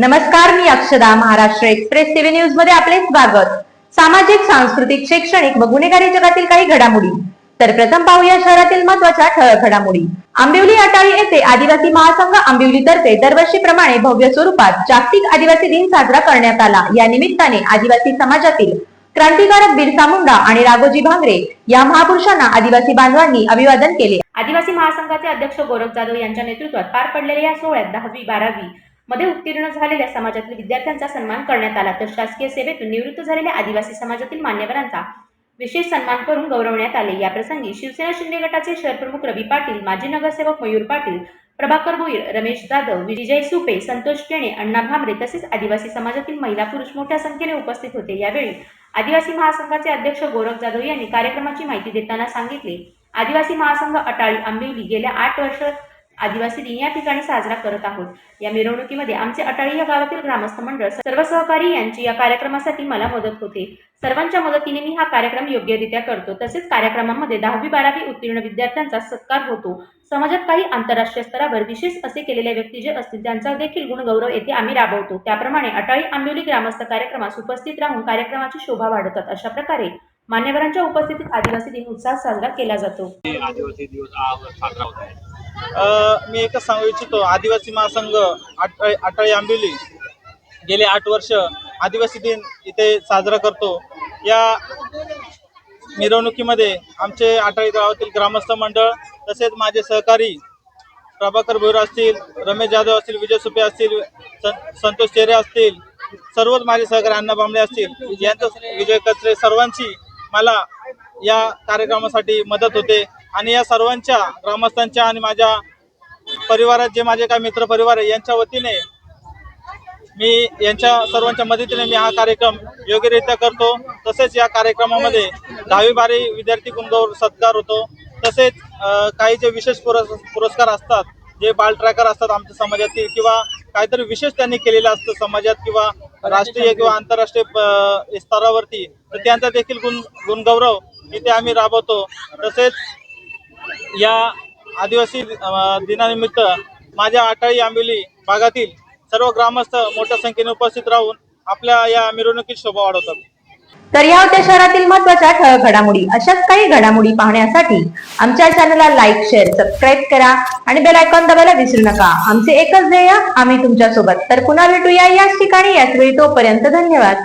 नमस्कार मी अक्षदा Maharashtra express TV न्यूजमध्ये आपले स्वागत. सामाजिक सांस्कृतिक शैक्षणिक व गुन्हेगारी जगातील काही घडामोडी. तर प्रथम पाहूया शहरातील महत्त्वाच्या ठळक घडामोडी. आंबिवली अटाळी येथे आदिवासी महासंघ आंबिवली तर्फे दरवर्षीप्रमाणे भव्य स्वरूपात जागतिक आदिवासी दिन साजरा करण्यात आला. या निमित्ताने आदिवासी समाजातील क्रांतिकारक बिरसा मुंडा आणि राघोजी भांगरे या महापुरुषांना आदिवासी बांधवांनी अभिवादन केले. आदिवासी महासंघाचे अध्यक्ष गौरव जाधव यांच्या नेतृत्वात पार पडलेल्या या सोहळ्यात दहावी बारावी मध्ये उत्तीर्ण झालेल्या समाजातील विद्यार्थ्यांचा सन्मान करण्यात आला. तर शासकीय सेवेतून निवृत्त झालेल्या आदिवासी समाजातील मान्यवरांचा विशेष सन्मान करून गौरवण्यात आले. या प्रसंगी शिवसेना शिंदे गटाचे शहरप्रमुख रवी पाटील माजी नगरसेवक मयूर पाटील प्रभाकर भोईर रमेश जाधव विजय सुपे संतोष केणे अण्णा भामरे तसेच आदिवासी समाजातील महिला पुरुष मोठ्या संख्येने उपस्थित होते. यावेळी आदिवासी महासंघाचे अध्यक्ष गोरख जाधव यांनी कार्यक्रमाची माहिती देताना सांगितले. आदिवासी महासंघ अटाळी आंबिवली गेल्या आठ वर्ष आदिवासी दिन या ठिकाणी साजरा करत आहोत. या मिरवणुकीमध्ये आमचे अटाळी या गावातील ग्रामस्थ मंडळ सर्व सहकारी यांची या कार्यक्रमासाठी मला मदत होते. सर्वांच्या मदतीने मी हा कार्यक्रम योग्यरित्या करतो. तसेच कार्यक्रमामध्ये दहावी बारावी उत्तीर्ण विद्यार्थ्यांचा सत्कार होतो. समाजात काही आंतरराष्ट्रीय स्तरावर विशेष असे केलेले व्यक्ती जे असतील त्यांचा देखील गुणगौरव येथे आम्ही राबवतो. त्याप्रमाणे अटाळी आंबिवली ग्रामस्थ कार्यक्रमास उपस्थित राहून कार्यक्रमाची शोभा वाढवतात अशा प्रकारे मान्यवरांच्या उपस्थितीत आदिवासी दिन उत्साह साजरा केला जातो. आदिवासी दिवस साजरा होत आहे. मी एकच सांगू इच्छितो आदिवासी महासंघ आटळी आटळी आंबिवली गेले आठ वर्ष आदिवासी दिन इथे साजरा करतो. या मिरवणुकीमध्ये आमचे आटळी गावातील ग्रामस्थ मंडळ तसेच माझे सहकारी प्रभाकर भोर असतील रमेश जाधव असतील विजय सुपे असतील सं- संतोष चेरे असतील सर्वच माझे सहकारी अण्णा बांबळे असतील यांचं विजय कचरे सर्वांची मला या कार्यक्रमासाठी मदत होते. आणि या सर्वांच्या ग्रामस्थांच्या आणि माझ्या परिवारात जे माझे काही मित्र परिवार आहे यांच्या वतीने मी यांच्या सर्वांच्या मदतीने मी हा कार्यक्रम योग्यरित्या करतो. तसेच या कार्यक्रमामध्ये दहावी बारी विद्यार्थी गुणगौर सत्कार होतो. तसेच काही जे विशेष पुरस् पुरस्कार असतात जे बाल ट्रॅकर असतात आमच्या समाजातील किंवा काहीतरी विशेष त्यांनी केलेलं असतं समाजात किंवा राष्ट्रीय किंवा आंतरराष्ट्रीय स्तरावरती तर त्यांचा देखील गुण गुणगौरव इथे आम्ही राबवतो. तसेच या आदिवासी दिनानिमित्त माझ्या आटाळी आंबिवली भागातील सर्व ग्रामस्थ मोठ्या संख्येने उपस्थित राहून आपल्या या मिरवणुकीत शोभा वाढवतात. तर या होत्या शहरातील महत्त्वाच्या ठळक घडामोडी. अशाच काही घडामोडी पाहण्यासाठी आमच्या चॅनलला लाईक शेअर सबस्क्राईब करा आणि बेल आयकॉन दाबायला विसरू नका. आमचे एकच ध्येय आम्ही तुमच्यासोबत तर पुन्हा भेटूया याच ठिकाणी. याच वेळी तोपर्यंत धन्यवाद.